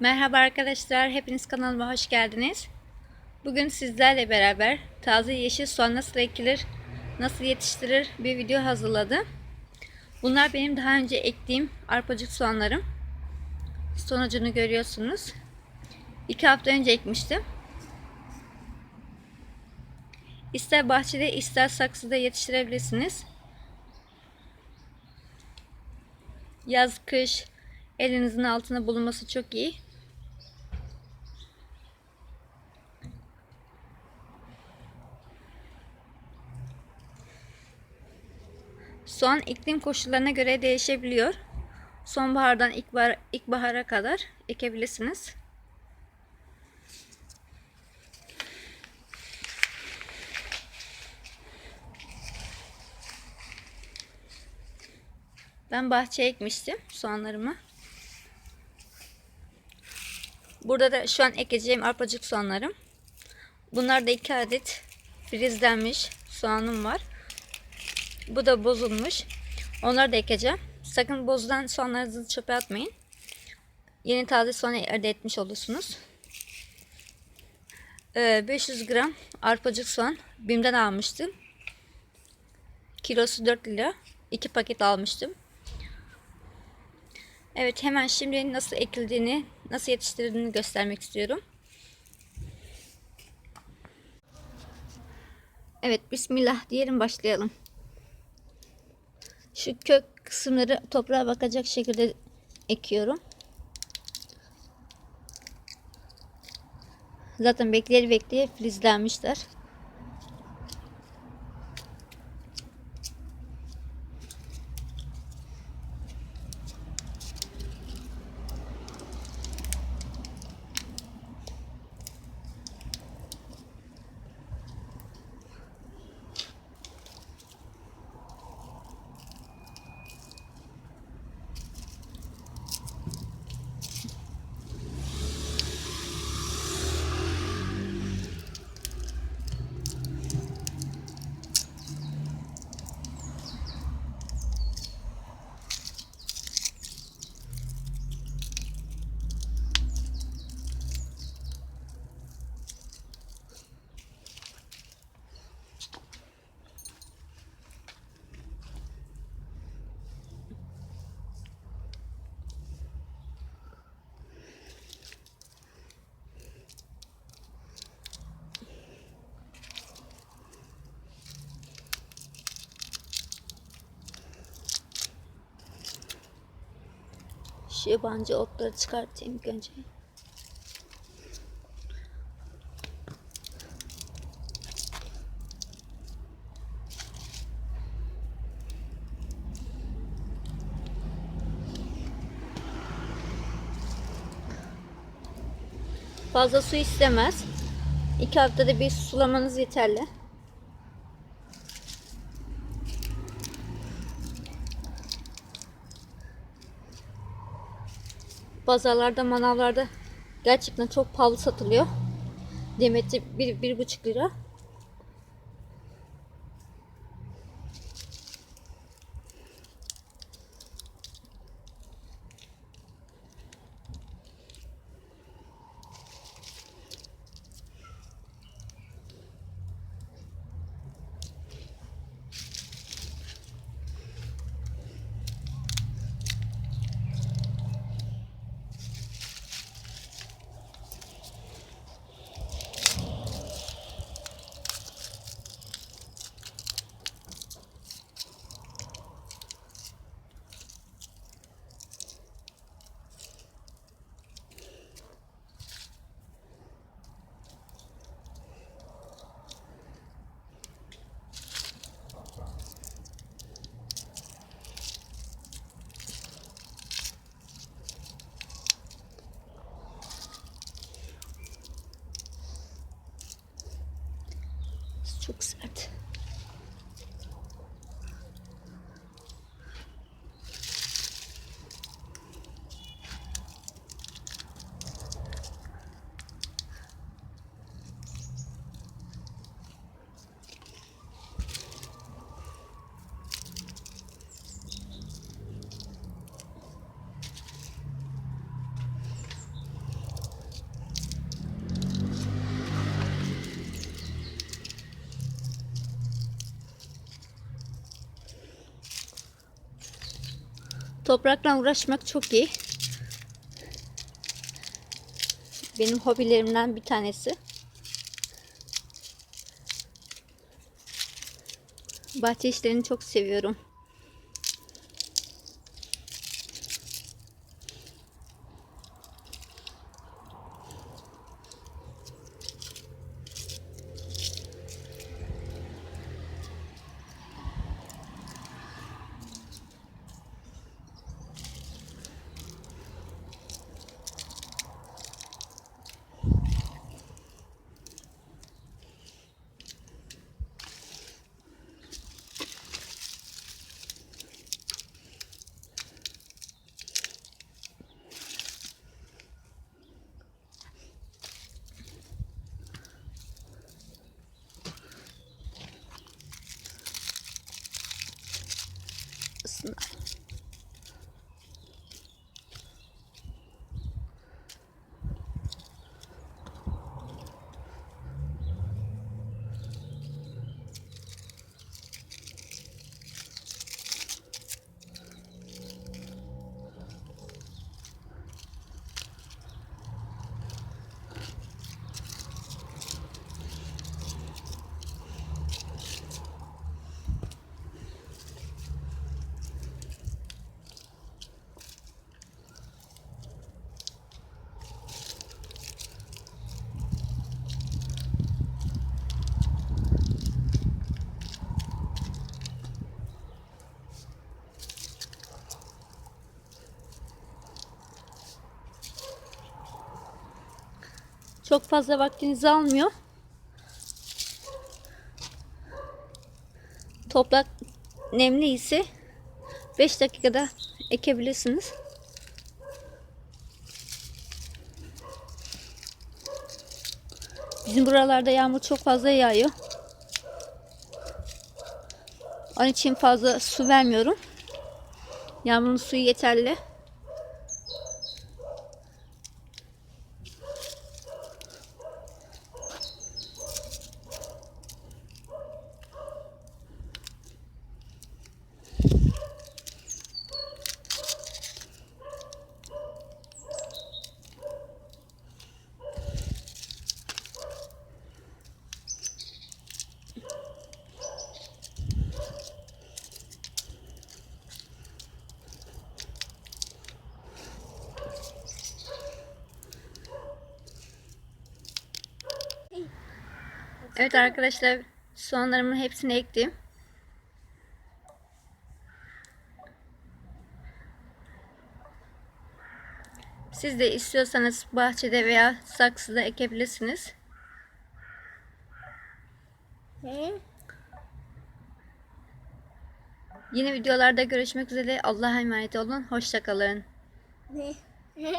Merhaba arkadaşlar, hepiniz kanalıma hoş geldiniz. Bugün sizlerle beraber taze yeşil soğan nasıl ekilir, nasıl yetiştirir bir video hazırladım. Bunlar benim daha önce ektiğim arpacık soğanlarım. Sonucunu görüyorsunuz. İki hafta önce ekmiştim. İster bahçede ister saksıda yetiştirebilirsiniz. Yaz, kış elinizin altında bulunması çok iyi. Soğan iklim koşullarına göre değişebiliyor. Sonbahardan ilkbahar, ilkbahara kadar ekebilirsiniz. Ben bahçeye ekmiştim soğanlarımı. Burada da şu an ekeceğim arpacık soğanlarım. Bunlar da iki adet frizlenmiş soğanım var. Bu da bozulmuş. Onları da ekeceğim. Sakın bozulan soğanlarınızı çöpe atmayın. Yeni taze soğan elde etmiş olursunuz. 500 gram arpacık soğan BİM'den almıştım. Kilosu 4 lira. 2 paket almıştım. Evet hemen şimdi nasıl ekildiğini, nasıl yetiştirildiğini göstermek istiyorum. Evet bismillah diyelim başlayalım. Şu kök kısımları toprağa bakacak şekilde ekiyorum. Zaten bekleye bekleye filizlenmişler. Şu yabancı otları çıkartayım ilk önce. Fazla su istemez. İki haftada bir sulamanız yeterli. Pazarlarda, manavlarda gerçekten çok pahalı satılıyor. Demeti bir, bir buçuk lira. Çok sert. Toprakla uğraşmak çok iyi. Benim hobilerimden bir tanesi. Bahçe işlerini çok seviyorum. It's. Çok fazla vaktinizi almıyor. Toprak nemli ise 5 dakikada ekebilirsiniz. Bizim buralarda yağmur çok fazla yağıyor. Onun için fazla su vermiyorum. Yağmurun suyu yeterli. Evet arkadaşlar soğanlarımın hepsini ektim. Siz de istiyorsanız bahçede veya saksıda ekebilirsiniz. Yeni videolarda görüşmek üzere. Allah'a emanet olun. Hoşçakalın.